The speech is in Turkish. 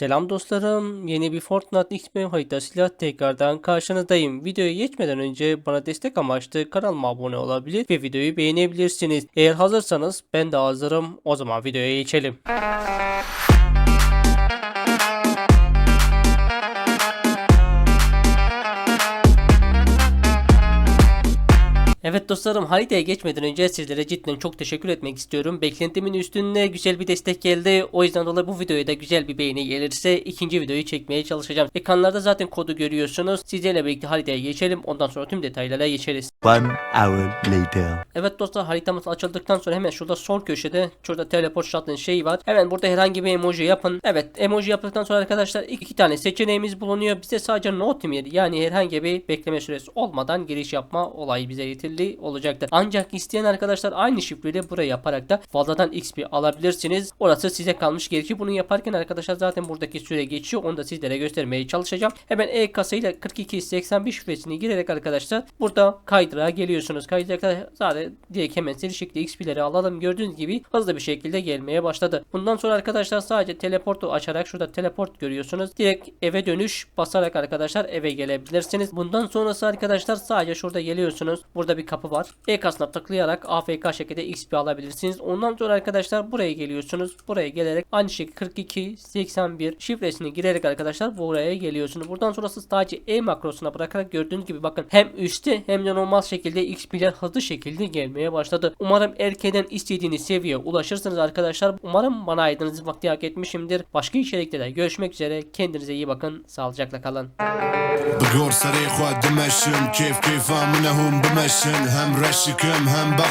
Selam dostlarım. Yeni bir Fortnite XP haritasıyla tekrardan karşınızdayım. Videoya geçmeden önce bana destek amaçlı kanalıma abone olabilir ve videoyu beğenebilirsiniz. Eğer hazırsanız ben de hazırım. O zaman videoya geçelim. Evet dostlarım haritaya geçmeden önce sizlere cidden çok teşekkür etmek istiyorum. Beklentimin üstünde güzel bir destek geldi. O yüzden dolayı bu videoya da güzel bir beğeni gelirse ikinci videoyu çekmeye çalışacağım. Ekranlarda zaten kodu görüyorsunuz. Sizlerle birlikte haritaya geçelim. Ondan sonra tüm detaylara geçeriz. One hour later. Evet dostlar haritamız açıldıktan sonra hemen şurada sol köşede şurada teleport shuttle şeyi var. Hemen burada herhangi bir emoji yapın. Evet emoji yaptıktan sonra arkadaşlar iki, iki tane seçeneğimiz bulunuyor. Bize sadece no timer yani herhangi bir bekleme süresi olmadan giriş yapma olayı bize yeterli olacaktır. Ancak isteyen arkadaşlar aynı şifreyle buraya yaparak da fazladan XP alabilirsiniz. Orası size kalmış gerekir. Bunu yaparken arkadaşlar zaten buradaki süre geçiyor. Onu da sizlere göstermeye çalışacağım. Hemen e kasayla 4281 şifresini girerek arkadaşlar burada kaydırağa geliyorsunuz. Kaydırakta zaten direkt hemen şekilde XP'leri alalım. Gördüğünüz gibi hızlı bir şekilde gelmeye başladı. Bundan sonra arkadaşlar sadece teleportu açarak şurada teleport görüyorsunuz. Direkt eve dönüş basarak arkadaşlar eve gelebilirsiniz. Bundan sonrası arkadaşlar sadece şurada geliyorsunuz. Burada bir kapı var. E-kasına tıklayarak AFK şekilde XP alabilirsiniz. Ondan sonra arkadaşlar buraya geliyorsunuz. Buraya gelerek aynı şekilde 42 81 şifresini girerek arkadaşlar buraya geliyorsunuz. Buradan sonrası sadece E makrosuna bırakarak gördüğünüz gibi bakın hem üstte hem de normal şekilde XP'ler hızlı şekilde gelmeye başladı. Umarım erkeden istediğiniz seviyeye ulaşırsınız arkadaşlar. Umarım bana aydınız vakti hak etmişimdir. Başka içeriklerde görüşmek üzere. Kendinize iyi bakın. Sağlıcakla kalın. Hem reşikim hem bak